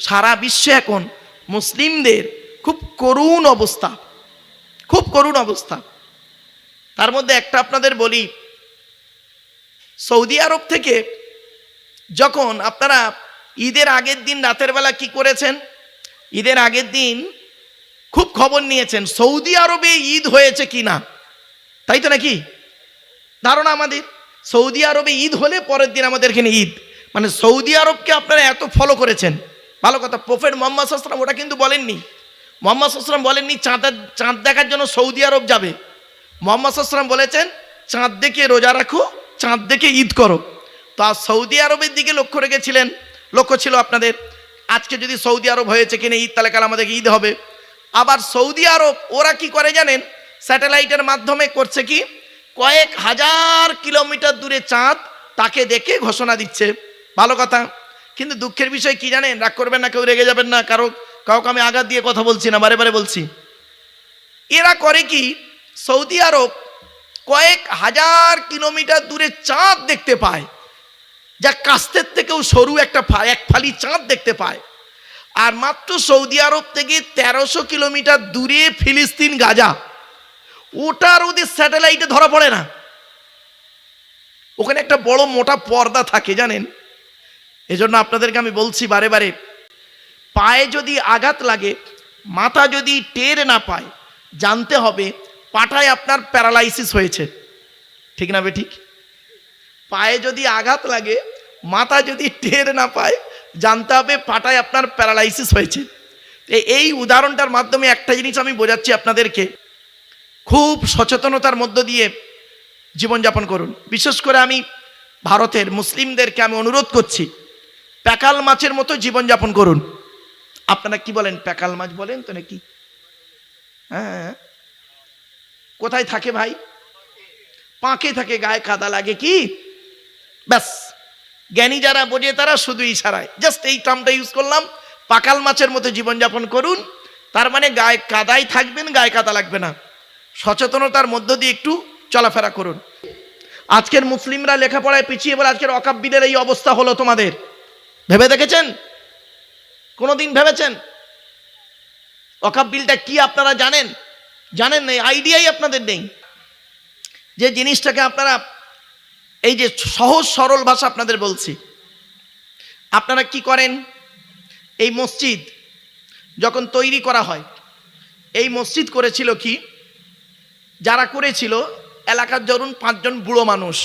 সারা বিশ্বে এখন মুসলিমদের খুব করুণ অবস্থা, খুব করুণ অবস্থা। তার মধ্যে একটা আপনাদের বলি, সৌদি আরব থেকে যখন আপনারা ঈদের আগের দিন রাতের বেলা কি করেছেন? ঈদের আগের দিন খুব খবর নিয়েছেন, সৌদি আরবে ঈদ হয়েছে কি না তাই তো নাকি? ধারণা আমাদের, সৌদি আরবে ঈদ হলে পরের দিন আমাদের এখানে ঈদ। মানে সৌদি আরবকে আপনারা এত ফলো করেছেন। ভালো কথা প্রফেট মোহাম্মদ আসলাম ওটা কিন্তু বলেননি। মোহাম্মদ আসলাম বলেননি চাঁদের চাঁদ দেখার জন্য সৌদি আরব যাবে। মোহাম্মদ আসলাম বলেছেন, চাঁদ দেখে রোজা রাখো, চাঁদ দেখে ঈদ করো। তো সৌদি আরবের দিকে লক্ষ্য রেখেছিলেন, লক্ষ্য ছিল আপনাদের, আজকে যদি সৌদি আরব হয়েছে কিনা ঈদ, তাহলে কাল আমাদেরকে ঈদ হবে। আবার সৌদি আরব, ওরা কি করে জানেন? স্যাটেলাইটের মাধ্যমে করছে কি? কয়েক হাজার কিলোমিটার দূরে চাঁদ তাকে দেখে ঘোষণা দিচ্ছে। ভালো কথা কিন্তু দুঃখের বিষয় কি জানেন? রাগ করবেন না, কেউ রেগে যাবেন না। কারও, কাউকে আমি আঘাত দিয়ে কথা বলছি না, বারে বারে বলছি। এরা করে কি? সৌদি আরব কয়েক হাজার কিলোমিটার দূরে চাঁদ দেখতে পায়, যা কাস্তের থেকেও সরু একটা এক ফালি চাঁদ দেখতে পায়। আর মাত্র সৌদি আরব থেকে তেরোশো কিলোমিটার দূরে ফিলিস্তিন, গাজা। ওটার ওদের স্যাটেলাইটে ধরা পড়ে না। ওখানে একটা বড় মোটা পর্দা থাকে, জানেন? এজন্য আপনাদেরকে আমি বলছি বারে বারে, পায়ে যদি আঘাত লাগে, মাথা যদি টের না পায়, জানতে হবে পাটায় আপনার প্যারালাইসিস হয়েছে। ঠিক না বে ঠিক পায়ে যদি আঘাত লাগে, মাথা যদি টের না পায়, জানতে হবে পাটায় আপনার প্যারালাইসিস হয়েছে। এই উদাহরণটার মাধ্যমে একটা জিনিস আমি বোঝাচ্ছি আপনাদেরকে। খুব সচেতনতার মধ্য দিয়ে জীবনযাপন করুন। বিশেষ করে আমি ভারতের মুসলিমদেরকে আমি অনুরোধ করছি প্যাকাল মাছের মতো জীবনযাপন করুন। আপনারা কি বলেন, প্যাকাল মাছ বলেন তো নাকি? হ্যাঁ। কোথায় থাকে ভাই? পাঁকে থাকে, গায়ে কাদা লাগে কি? ব্যাস। জ্ঞানী যারা বোঝে তারা শুধু ইশারায় জাস্ট এই টার্মটা ইউজ করলাম। পাকাল মাছের মতো জীবনযাপন করুন। তার মানে গায়ে কাদাই থাকবেন, গায়ে কাদা লাগবে না। সচেতনতার মধ্য দিয়ে একটু চলাফেরা করুন। আজকের মুসলিমরা লেখাপড়ায় পিছিয়ে বলে আজকের অকাব্যদের এই অবস্থা হলো তোমাদের। ভেবে দেখেছেন? কোনোদিন ভেবেছেন? অকাব্বিলটা কি আপনারা জানেন? জানেন না আইডিয়াই আপনাদের নেই। যে জিনিসটাকে আপনারা, এই যে সহজ সরল ভাষা আপনাদের বলছি, আপনারা কি করেন? এই মসজিদ যখন তৈরি করা হয়, এই মসজিদ করেছিল কি? যারা করেছিল, এলাকার ধরুন পাঁচজন বুড়ো মানুষ।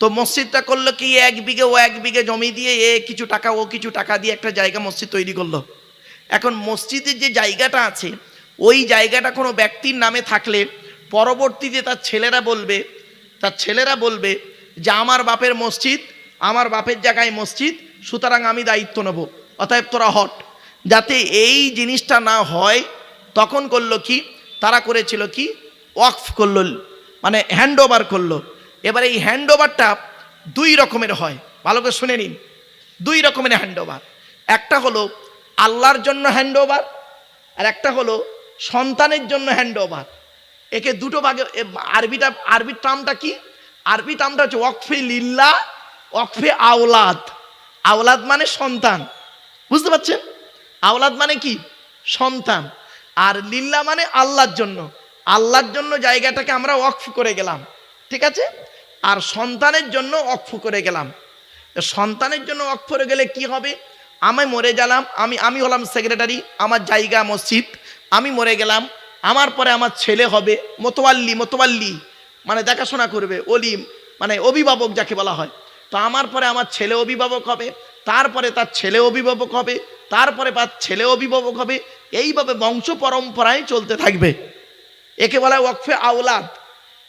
তো মসজিদটা করল কি, এক বিঘে ও এক বিঘে জমি দিয়ে এ কিছু টাকা, ও কিছু টাকা দিয়ে একটা জায়গা মসজিদ তৈরি করল। এখন মসজিদের যে জায়গাটা আছে, ওই জায়গাটা কোনো ব্যক্তির নামে থাকলে পরবর্তীতে তার ছেলেরা বলবে, তার ছেলেরা বলবে যে আমার বাপের মসজিদ, আমার বাপের জায়গায় মসজিদ, সুতরাং আমি দায়িত্ব নেব। অতএব তোরা হট। যাতে এই জিনিসটা না হয়, তখন করল কি, তারা করেছিল কি, ওয়াকফ করল মানে হ্যান্ড ওভার করল। এবার এই হ্যান্ড ওভারটা দুই রকমের হয়। ভালো করে শুনে নিন। দুই রকমের হ্যান্ড ওভার একটা হলো আল্লাহর জন্য হ্যান্ড ওভার আর একটা হলো সন্তানের জন্য হ্যান্ড ওভার একে দুটো ভাগে আরবিটা, আরবি টার্মটা কি? আরবি টার্মটা হচ্ছে ওয়াকফে লিল্লা ওয়াকফে আওলাদ। আওলাদ মানে সন্তান। বুঝতে পারছেন? আওলাদ মানে কি? সন্তান। আর লিল্লা মানে আল্লাহর জন্য। আল্লাহর জন্য জায়গাটাকে আমরা ওয়াকফ করে গেলাম। ঠিক আছে? আর সন্তানের জন্য অক্ফ করে গেলাম। সন্তানের জন্য অক্ফ করে গেলে কি হবে? আমি মরে গেলাম, আমি আমি হলাম সেক্রেটারি, আমার জায়গা মসজিদ, আমি মরে গেলাম, আমার পরে আমার ছেলে হবে, মোতোয়াল্লি মোতোয়াল্লি মানে দেখাশোনা করবে অলি মানে অভিভাবক যাকে বলা হয়। তো আমার পরে আমার ছেলে অভিভাবক হবে তারপরে তার ছেলে অভিভাবক হবে তারপরে তার ছেলে অভিভাবক হবে, এইভাবে বংশ পরম্পরায় চলতে থাকবে। একে বলা হয় ওয়াকফে আওলাদ।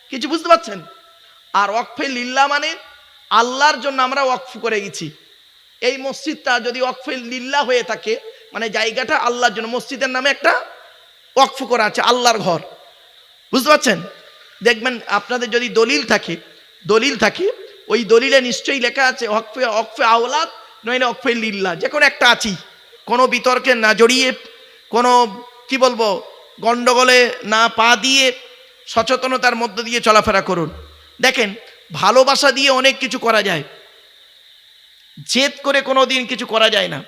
কিছু বুঝতে পারছেন? আর ওয়াকফে লিল্লা মানে আল্লাহর জন্য আমরা ওয়াকফ করে গেছি। এই মসজিদটা যদি ওয়াকফে লিল্লা হয়ে থাকে মানে জায়গাটা আল্লাহর জন্য, মসজিদের নামে একটা ওয়াকফ করা আছে, আল্লাহর ঘর। বুঝতে পারছেন? দেখবেন আপনাদের যদি দলিল থাকে দলিল থাকে, ওই দলিলে নিশ্চয়ই লেখা আছে অকফে অকফে আওলাদ, নইলে অকফে লিল্লা। যে কোনো একটা আছি কোনো বিতর্কে না জড়িয়ে, কোনো, কি বলব গণ্ডগোলে না পা দিয়ে সচেতনতার মধ্য দিয়ে চলাফেরা করুন। দেখেন, ভালোবাসা দিয়ে অনেক কিছু করা যায়। জেদ করে কোনো দিন কিছু করা যায় না।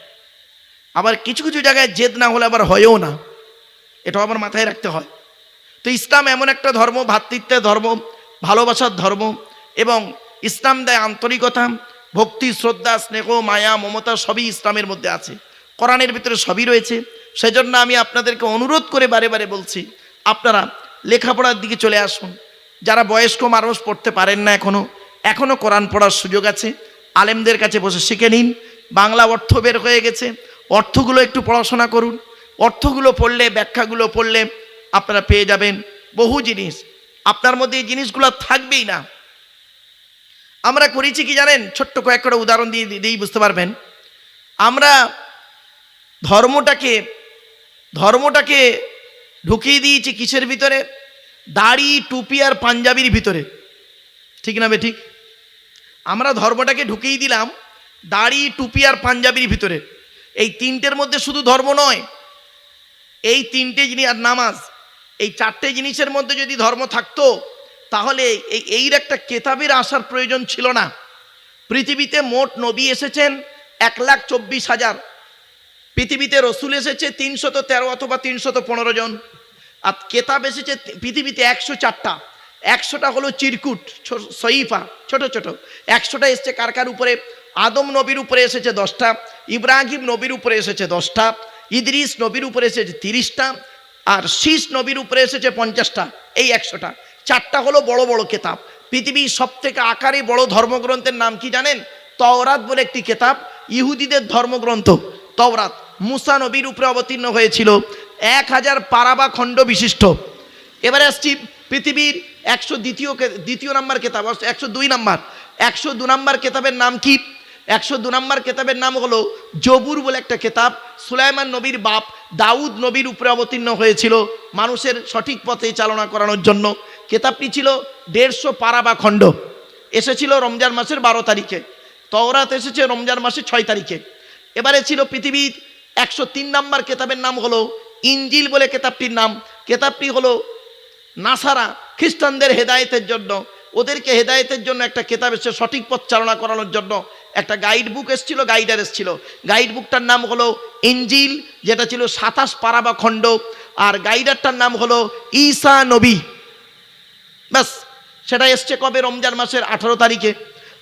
আবার কিছু কিছু জায়গায় জেদ না হলে আবার হয়ও না। এটাও আবার মাথায় রাখতে হয়। তো ইসলাম এমন একটা ধর্ম ভ্রাতৃত্বের ধর্ম, ভালোবাসার ধর্ম এবং ইসলাম দেয় আন্তরিকতা, ভক্তি, শ্রদ্ধা, স্নেহ, মায়া, মমতা, সবই ইসলামের মধ্যে আছে। কোরআনের ভিতরে সবই রয়েছে। সেজন্য আমি আপনাদেরকে অনুরোধ করে বারে বারে বলছি, আপনারা লেখাপড়ার দিকে চলে আসুন। যারা বয়স্ক মানুষ পড়তে পারেন না এখনও এখনও কোরআন পড়ার সুযোগ আছে। আলেমদের কাছে বসে শিখে নিন। বাংলা অর্থ বের হয়ে গেছে। অর্থগুলো একটু পড়াশোনা করুন। অর্থগুলো পড়লে, ব্যাখ্যাগুলো পড়লে আপনারা পেয়ে যাবেন বহু জিনিস। আপনার মধ্যে এই জিনিসগুলো থাকবেই না। আমরা করেছি কি জানেন? ছোট্ট কয়েক করে উদাহরণ দিয়ে দিয়েই বুঝতে পারবেন। আমরা ধর্মটাকে ধর্মটাকে ঢুকিয়ে দিয়েছি কিসের ভিতরে? দাড়ি, টুপি আর পাঞ্জাবির ভিতরে। ঠিক না বে ঠিক আমরা ধর্মটাকে ঢুকিয়ে দিলাম দাড়ি, টুপি আর পাঞ্জাবির ভিতরে। এই তিনটের মধ্যে শুধু ধর্ম নয়, এই তিনটে জিনিস আর নামাজ, এই চারটে জিনিসের মধ্যে যদি ধর্ম থাকতো, তাহলে এই এইর একটা কেতাবের আসার প্রয়োজন ছিল না। পৃথিবীতে মোট নবী এসেছেন এক লাখ চব্বিশ হাজার। পৃথিবীতে রসুল এসেছে তিনশত তেরো অথবা তিনশত পনেরো জন। আর কেতাব এসেছে পৃথিবীতে একশো চারটা। একশোটা হলো চিরকুট সইফা, ছোট ছোট। একশোটা এসছে কার কার উপরে? আদম নবীর উপরে এসেছে দশটা, ইব্রাহিম নবীর উপরে এসেছে দশটা, ইদ্রিস নবীর উপরে এসেছে তিরিশটা, আর শীষ নবীর উপরে এসেছে পঞ্চাশটা, এই একশোটা। চারটা হলো বড় বড় কেতাব। পৃথিবীর সব থেকে আকারে বড় ধর্মগ্রন্থের নাম কি জানেন? তওরাত বলে একটি কেতাব, ইহুদিদের ধর্মগ্রন্থ। তওরাত মুসা নবীর উপরে অবতীর্ণ হয়েছিল। এক হাজার পারাবা খণ্ড বিশিষ্ট। এবারে আসছি পৃথিবীর একশো দ্বিতীয় দ্বিতীয় নাম্বার কেতাব একশো দুই নাম্বার। একশো দু নাম্বার কেতাবের নাম কি? একশো দু নাম্বার কেতাবের নাম হলো জবুর বলে একটা কেতাব। সুলাইমান নবীর বাপ দাউদ নবীর উপরে অবতীর্ণ হয়েছিল মানুষের সঠিক পথে চালনা করানোর জন্য। কেতাবটি ছিল দেড়শো পারা বা খণ্ড। এসেছিল রমজান মাসের বারো তারিখে। তওরাত এসেছে রমজান মাসের ছয় তারিখে। এবারে ছিল পৃথিবীর একশো তিন নাম্বার কেতাবের নাম হলো ইঞ্জিল বলে কেতাবটির নাম। কেতাবটি হলো নাসারা খ্রিস্টানদের হেদায়েতের জন্য। ওদেরকে হেদায়েতের জন্য একটা কেতাব এসে সঠিক পথ চালনা করানোর জন্য। একটা গাইড বুক এসেছিল, গাইডার এসেছিল। গাইড বুকটার নাম হলো ইঞ্জিল, যেটা ছিল সাতাশ পারাবা খণ্ড। আর গাইডারটার নাম হলো ঈসা নবী। ব্যাস, সেটা এসছে কবে? রমজান মাসের আঠারো তারিখে।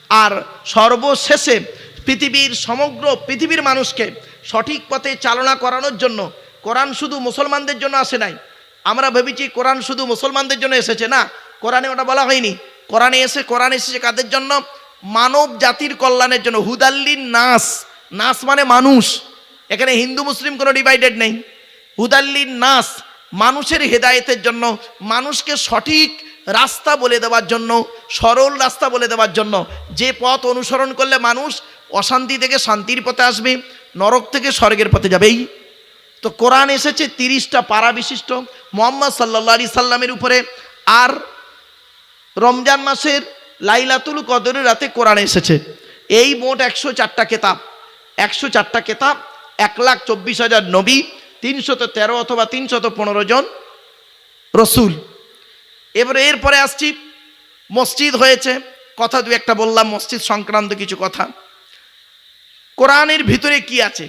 আর সর্বশেষে পৃথিবীর সমগ্র পৃথিবীর মানুষকে সঠিক পথে চালনা করানোর জন্য কোরআন শুধু মুসলমানদের জন্য আসে নাই। আমরা ভেবেছি কোরআন শুধু মুসলমানদের জন্য এসেছে। না, কোরআনে ওটা বলা হয়নি। কোরআনে এসে, কোরআন এসেছে কাদের জন্য? মানব জাতির কল্যাণের জন্য। হুদাল্লিন নাস। নাস মানে মানুষ। এখানে হিন্দু, মুসলিম কোনো ডিভাইডেড নেই। হুদাল্লিন নাস মানুষের হেদায়েতের জন্য, মানুষকে সঠিক রাস্তা বলে দেওয়ার জন্য, সরল রাস্তা বলে দেওয়ার জন্য। যে পথ অনুসরণ করলে মানুষ অশান্তি থেকে শান্তির পথে আসবে, নরক থেকে স্বর্গের পথে যাবেই তো কোরআন এসেছে তিরিশটা পারা বিশিষ্ট। মোহাম্মদ সাল্লা আলি সাল্লামের উপরে আর রমজান মাসের লাইলাতুল কদরের রাতে কোরআন এসেছে। এই মোট একশো চারটা কেতাব, একশো চারটা কেতাব, এক লাখ চব্বিশ হাজার নবী তিনশত তেরো অথবা তিনশত পনেরো জন রসুল। এবারে এরপরে আসছি, মসজিদ হয়েছে। কথা দু একটা বললাম, মসজিদ সংক্রান্ত কিছু কথা। কোরআনের ভিতরে কি আছে?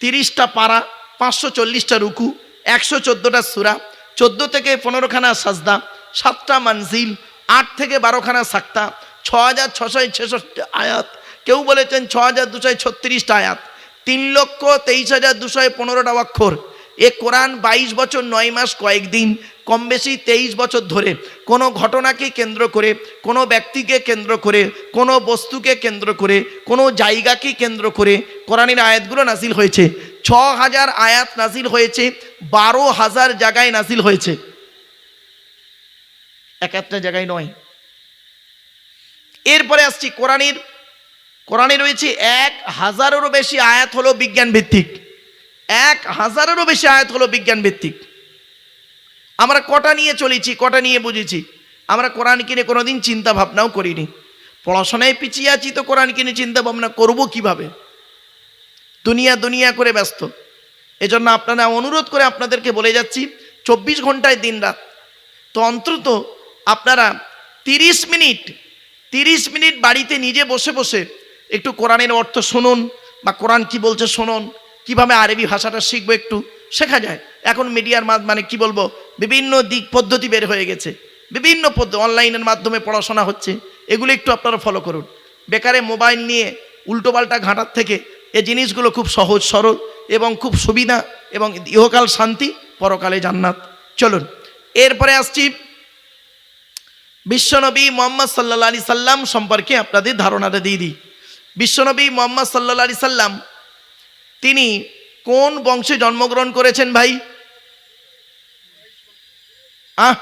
তিরিশটা পারা, পাঁচশো চল্লিশটা রুকু, একশো চোদ্দোটা সুরা, চোদ্দ থেকে পনেরোখানা সাজদা, সাতটা মানজিল, আট থেকে বারোখানা সাক্তা ছ হাজার ছশোয় ছেষট্টি আয়াত। কেউ বলেছেন ছ হাজার দুশোয় ছত্রিশটা আয়াত। তিন লক্ষ তেইশ হাজার দুশোয় পনেরোটা অক্ষর। এ কোরআন বাইশ বছর, নয় মাস, কয়েকদিন, কম বেশি তেইশ বছর ধরে। কোনো ঘটনাকে কেন্দ্র করে, কোনো ব্যক্তিকে কেন্দ্র করে, কোনো বস্তুকে কেন্দ্র করে, কোনো জায়গাকে কেন্দ্র করে কোরআনের আয়াতগুলো নাজিল হয়েছে। ছ হাজার আয়াত নাসিল হয়েছে, বারো হাজার জায়গায় নাসিল হয়েছে। এক একটা জায়গায় নয়। এরপরে আসছি কোরআনের। কোরআনে রয়েছে, এক হাজারেরও বেশি আয়াত হলো বিজ্ঞান ভিত্তিক এক হাজারেরও বেশি আয়াত হলো বিজ্ঞান ভিত্তিক আমরা কটা নিয়ে চলেছি, কটা নিয়ে বুঝেছি। আমরা কোরআন কিনে কোনোদিন চিন্তা ভাবনাও করিনি। পড়াশোনায় পিছিয়ে আছি তো কোরআন কিনে চিন্তা ভাবনা করব কীভাবে? দুনিয়া দুনিয়া করে ব্যস্ত। এজন্য আপনারা অনুরোধ করে আপনাদেরকে বলে যাচ্ছি, চব্বিশ ঘন্টায় দিন রাত। তো অন্তত আপনারা তিরিশ মিনিট তিরিশ মিনিট বাড়িতে নিজে বসে বসে একটু কোরআনের অর্থ শুনুন বা কোরআন কি বলছে শুনুন। কীভাবে আরবি ভাষাটা শিখব একটু শেখা যায়। এখন মিডিয়ার মানে কি বলব? বিভিন্ন দিক পদ্ধতি বের হয়ে গেছে। বিভিন্ন পদ্ধতি অনলাইনের মাধ্যমে পড়াশোনা হচ্ছে। এগুলো একটু আপনারা ফলো করুন। বেকারে মোবাইল নিয়ে উল্টোপাল্টা ঘাঁটার থেকে এ জিনিসগুলো খুব সহজ, সরল এবং খুব সুবিধা এবং ইহকাল শান্তি, পরকালে জান্নাত। চলুন, এরপরে আসছি বিশ্বনবী মোহাম্মদ সাল্লা আলি সাল্লাম সম্পর্কে আপনাদের ধারণাটা দিয়ে দিই। বিশ্বনবী মোহাম্মদ সাল্লা সাল্লাম তিনি কোন বংশে জন্মগ্রহণ করেছেন ভাই আহ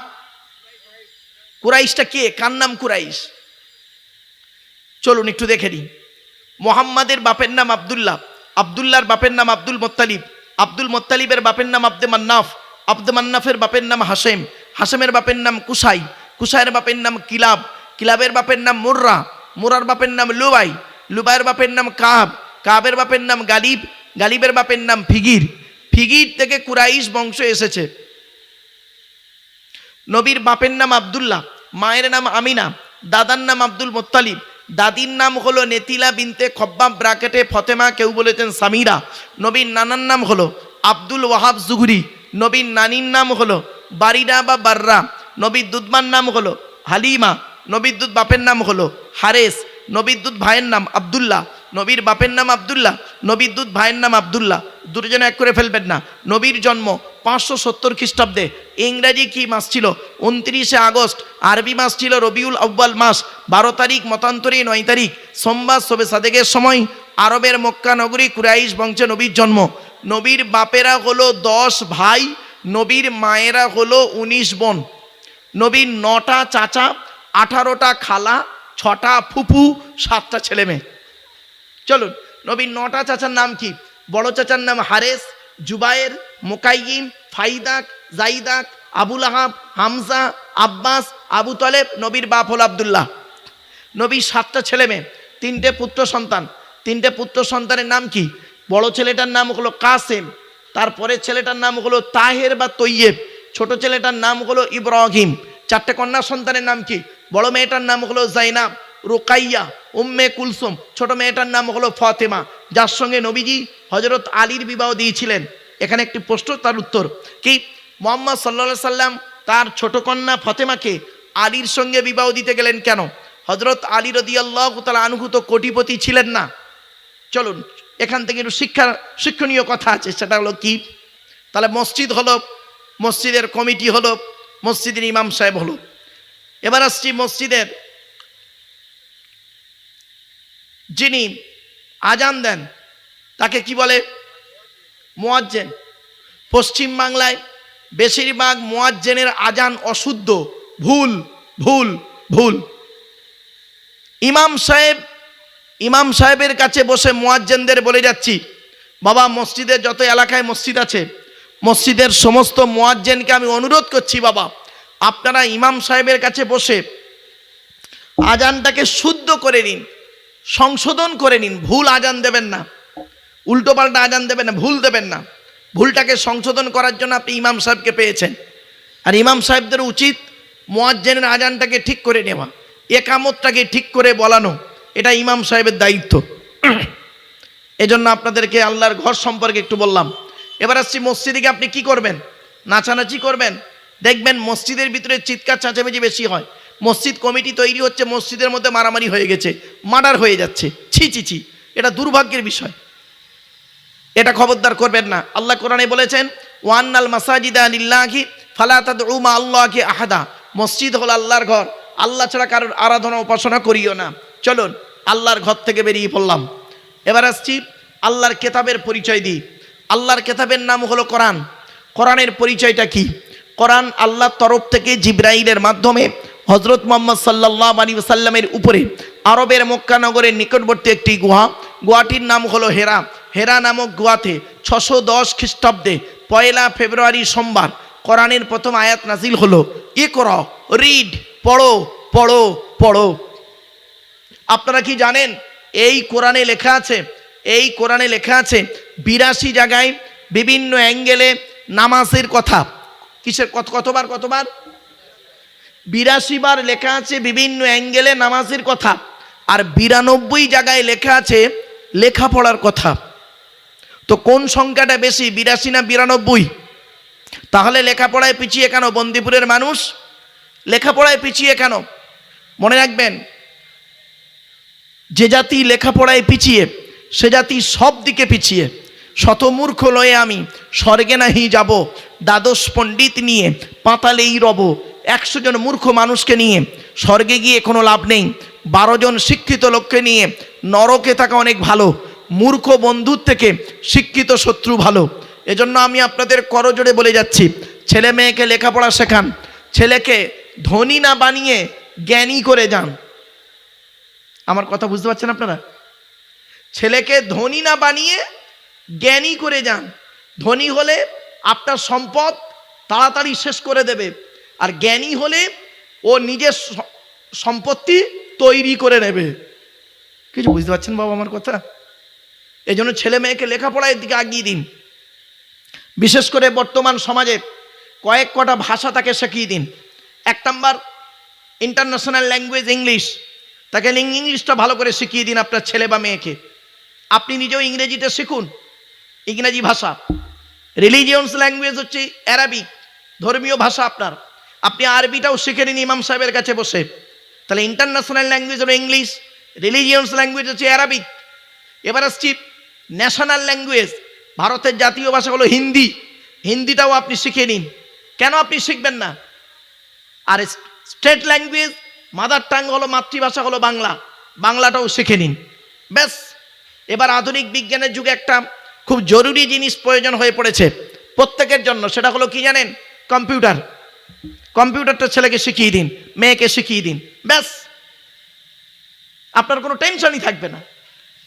কুরাইশটা কে কার নাম কুরাইশ চলুন একটু দেখে নিই মোহাম্মদের বাপের নাম আবদুল্লাহ আবদুল্লাহর বাপের নাম আব্দুল মোত্তালিব আব্দুল মোত্তালিবের বাপের নাম আব্দে মান্নাফ আব্দে মান্নাফের বাপের নাম হাসেম হাসেমের বাপের নাম কুসাই কুসাইয়ের বাপের নাম কিলাব কিলাবের বাপের নাম মুর্রা মুরার বাপের নাম লুবাই লুবাইয়ের বাপের নাম কাব কাবের বাপের নাম গালিব গালিবের বাপের নাম ফিগির। ফিগির থেকে কুরাইশ বংশ এসেছে। নবীর বাপের নাম আবদুল্লাহ, মায়ের নাম আমিনা, দাদার নাম আব্দুল মোত্তালিব। দাদির নাম হলো নেতিলা বিনতে খব্বাব ব্রাকেটে ফতেমা, কেউ বলেছেন সামিরা। নবীর নানার নাম হলো আব্দুল ওয়াহাব জুগুরি। নবীর নানির নাম হলো বারিডা বা বাররা। নবীর দুধমার নাম হলো হালিমা। নবীর দুধ বাপের নাম হলো হারেস। নবীর দুধ ভাইয়ের নাম আবদুল্লাহ। নবীর বাপের নাম আবদুল্লাহ, নবীর দুধ ভাইয়ের নাম আবদুল্লাহ। দুজনে এক করে ফেলবেন না। নবীর জন্ম পাঁচশো সত্তর খ্রিস্টাব্দে। ইংরাজি কি মাস ছিল? উনত্রিশে আগস্ট। আরবি মাস ছিল রবিউল আব্বাল মাস। বারো তারিখ মতান্তরে নয় তারিখ। সোমবার সবে সাদেকের সময়। আরবের মক্কা নগরী কুরাইশ বংশে নবীর জন্ম। নবীর বাপেরা হলো দশ ভাই, নবীর মায়েরা হলো উনিশ বোন। নবীর নটা চাচা, আঠারোটা খালা, ছটা ফুপু, সাতটা ছেলে মেয়ে চলুন নবীর নটা চাচার নাম কি? বড় চাচার নাম হারেস, জুবায়ের মোকাইম ফাইদাক, জাইদাক, আবুল আহাব, হামজা, আব্বাস, আবু তলেব, নবীর বাপ হল আবদুল্লাহ। নবীর সাতটা ছেলে মেয়ে, তিনটে পুত্র সন্তান। তিনটে পুত্র সন্তানের নাম কি? বড় ছেলেটার নাম হলো কাসেম, তারপরের ছেলেটার নাম হলো তাহের বা তৈয়েব, ছোট ছেলেটার নাম হলো ইব্রাহিম। চারটে কন্যা সন্তানের নাম কি? বড় মেয়েটার নাম হলো জাইনাব রোকাইয়া, উম্মে কুলসুম, ছোট মেয়েটার নাম হলো ফতেমা, যার সঙ্গে নবীজি হজরত আলীর বিবাহ দিয়েছিলেন। এখানে একটি প্রশ্ন, তার উত্তর কি? মোহাম্মদ সাল্লা সাল্লাম তার ছোট কন্যা ফতেমাকে আলীর সঙ্গে বিবাহ দিতে গেলেন কেন? হজরত আলী রদিয়াল্লাহ তালা আনুভূত কোটিপতি ছিলেন না। চলুন, এখান থেকে একটু শিক্ষা শিক্ষণীয় কথা আছে, সেটা হলো কি? তাহলে মসজিদ হলো, মসজিদের কমিটি হলো, মসজিদের ইমাম সাহেব হলো। এবার আসছি মসজিদের যিনি আজান দেন, তাকে কি বলে? মোয়াজ্জেন। পশ্চিম বাংলায় বেশিরভাগ মোয়াজ্জেনের আজান অশুদ্ধ, ভুল ভুল ভুল। ইমাম সাহেব, ইমাম সাহেবের কাছে বসে মোয়াজ্জেনদের বলে যাচ্ছি, বাবা মসজিদের যত এলাকায় মসজিদ আছে, মসজিদের সমস্ত মোয়াজ্জেনকে আমি অনুরোধ করছি বাবা, আপনারা ইমাম সাহেবের কাছে বসে আজানটাকে শুদ্ধ করে নিন। সংশোধন করে নিন, ভুল আজান দেবেন না। উল্টোপাল্টা আজান দেবেন না, ভুল দেবেন না। ভুলটাকে সংশোধন করার জন্য আপনি ইমাম সাহেবকে পেয়েছেন। আর ইমাম সাহেবদের উচিত মোয়াজ্জেনের আজানটাকে ঠিক করে নেওয়া, একামতটাকে ঠিক করে বলানো, এটা ইমাম সাহেবের দায়িত্ব। এজন্য আপনাদেরকে আল্লাহর ঘর সম্পর্কে একটু বললাম। এবার আসছি মসজিদে, আপনি কি করবেন? নাচানাচি করবেন? দেখবেন মসজিদের ভিতরে চিৎকার, চাঁচামেচি বেশি হয়। মসজিদ কমিটি তৈরি হচ্ছে, মসজিদের মধ্যে মারামারি হয়ে গেছে, মার্ডার হয়ে যাচ্ছে। ছি ছি ছি, এটা দুর্ভাগ্যের বিষয়। এটা খবরদার করবেন না। আল্লাহ কোরআনে বলেছেন, ওয়ান্নাল মাসাজিদা আলিল্লাহি ফালাতাদ উমা আল্লাহকে আহাদা। মসজিদ হল আল্লাহর ঘর। আল্লাহ ছাড়া কারোর আরাধনা উপাসনা করিও না। চলুন, আল্লাহর ঘর থেকে বেরিয়ে পড়লাম। এবার আসছি আল্লাহর কেতাবের পরিচয় দিই আল্লাহর কেতাবের নাম হলো কোরআন। কোরআনের পরিচয়টা কি? কোরআন আল্লাহর তরফ থেকে জিব্রাইলের মাধ্যমে হজরত মোহাম্মদ সাল্লাহ আলী সাল্লামের উপরে আরবের মক্কানগরের নিকটবর্তী একটি গুহা। গুহাটির নাম হলো হেরা। হেরা নামক গুহাতে ছশো দশ খ্রিস্টাব্দে পয়লা ফেব্রুয়ারি সোমবার কোরআনের প্রথম আয়াত নাজিল হলো। ই কর রিড, পড়ো পড়ো পড়ো। আপনারা কি জানেন? এই কোরআনে লেখা আছে, এই কোরআনে লেখা আছে, বিরাশি জায়গায় বিভিন্ন অ্যাঙ্গেলে নামাজের কথা। কিসের কত, কতবার কতবার? বিরাশি বার লেখা আছে বিভিন্ন অ্যাঙ্গেলে নামাজের কথা। আর বিরানব্বই জায়গায় লেখা আছে লেখাপড়ার কথা। তো কোন সংখ্যাটা বেশি, বিরাশি না বিরানব্বই? তাহলে লেখাপড়ায় পিছিয়ে কেন বন্দিপুরের মানুষ? লেখাপড়ায় পিছিয়ে কেন? মনে রাখবেন, যে জাতি লেখাপড়ায় পিছিয়ে, সে জাতি সব দিকে পিছিয়ে। শতমূর্খ লয়ে আমি, স্বর্গে নাহি যাব, দ্বাদশ পণ্ডিত নিয়ে পাতালেই রব একশো জন মূর্খ মানুষকে নিয়ে স্বর্গে গিয়ে কোনো লাভ নেই। বারো জন শিক্ষিত লোককে নিয়ে নরকে থাকা অনেক ভালো। মূর্খ বন্ধুর থেকে শিক্ষিত শত্রু ভালো। এজন্য আমি আপনাদের করজোড়ে বলে যাচ্ছি, ছেলে মেয়েকে লেখাপড়া শেখান, ছেলেকে ধনী না বানিয়ে জ্ঞানী করে যান। আমার কথা বুঝতে পারছেন আপনারা? ছেলেকে ধনী না বানিয়ে জ্ঞানী করে যান। ধনী হলে আপনার সম্পদ তাড়াতাড়ি শেষ করে দেবে। আর জ্ঞানী হলে ও নিজের সম্পত্তি তৈরি করে নেবে। কিছু বুঝতে পারছেন বাবা আমার কথা? এই জন্য ছেলে মেয়েকে লেখাপড়ার দিকে আগিয়ে দিন। বিশেষ করে বর্তমান সমাজে কয়েক কটা ভাষা তাকে শিখিয়ে দিন। এক নাম্বার ইন্টারন্যাশনাল ল্যাঙ্গুয়েজ ইংলিশ তাকে ইংলিশটা ভালো করে শিখিয়ে দিন আপনার ছেলে বা মেয়েকে। আপনি নিজেও ইংরেজিতে শিখুন, ইংরেজি ভাষা। রিলিজিয়ন্স ল্যাঙ্গুয়েজ হচ্ছে অ্যারাবিক ধর্মীয় ভাষা আপনার। আপনি আরবিটাও শিখে নিন ইমাম সাহেবের কাছে বসে। তাহলে ইন্টারন্যাশনাল ল্যাঙ্গুয়েজ হলো ইংলিশ রিলিজিয়ন্স ল্যাঙ্গুয়েজ হচ্ছে অ্যারাবিক এবার আসছি ন্যাশনাল ল্যাঙ্গুয়েজ ভারতের জাতীয় ভাষা হলো হিন্দি। হিন্দিটাও আপনি শিখে নিন। কেন আপনি শিখবেন না? আর স্টেট ল্যাঙ্গুয়েজ মাদার টাং হলো মাতৃভাষা হলো বাংলা। বাংলাটাও শিখে নিন। ব্যাস, এবার আধুনিক বিজ্ঞানের যুগে একটা খুব জরুরি জিনিস প্রয়োজন হয়ে পড়েছে প্রত্যেকের জন্য, সেটা হলো কি জানেন? কম্পিউটার। কম্পিউটারটা ছেলেকে শিখিয়ে দিন, মেয়েকে শিখিয়ে দিন, ব্যাস। আপনার কোনো টেনশনই থাকবে না।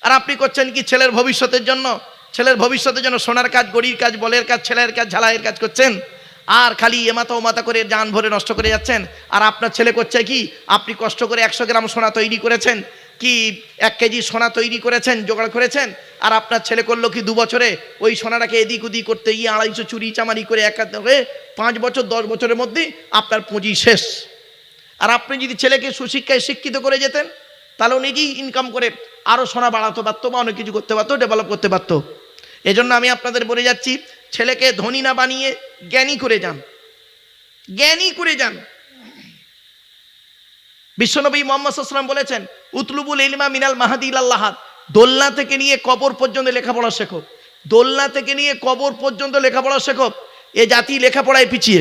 আর আপনি করছেন কি ছেলের ভবিষ্যতের জন্য? ছেলের ভবিষ্যতের জন্য সোনার কাজ, গড়ির কাজ, বলের কাজ, ছেলের কাজ, ঝালাইয়ের কাজ করছেন? আর খালি এমাতা ওমাতা করে যান ভরে নষ্ট করে যাচ্ছেন? আর আপনার ছেলে করছে কি? আপনি কষ্ট করে একশো গ্রাম সোনা তৈরি করেছেন? কি এক কেজি সোনা তৈরি করেছেন, জোগাড় করেছেন? আর আপনার ছেলে করল কি দু বছরে? ওই সোনাটাকে এদিক ওদিক করতে গিয়ে আড়াইশো চুরি চামারি করে এক পাঁচ বছর, দশ বছরের মধ্যে আপনার পুঁজি শেষ। আর আপনি যদি ছেলেকে সুশিক্ষায় শিক্ষিত করে যেতেন, তাহলে নিজেই ইনকাম করে আরও সোনা বাড়াতে পারতো বা অনেক কিছু করতে পারতো ডেভেলপ করতে পারতো? এজন্য আমি আপনাদের বলে যাচ্ছি, ছেলেকে ধনী না বানিয়ে জ্ঞানী করে যান। জ্ঞানী করে যান। বিশ্বনবী মোহাম্মদ সাল্লাম বলেছেন উতলুবুল ইলমা মিনাল মাহাদিল আল্লাহাদ দোলনা থেকে নিয়ে কবর পর্যন্ত লেখাপড়া শেখো। দোলনা থেকে নিয়ে কবর পর্যন্ত লেখাপড়া শেখো। এ জাতি লেখাপড়ায় পিছিয়ে।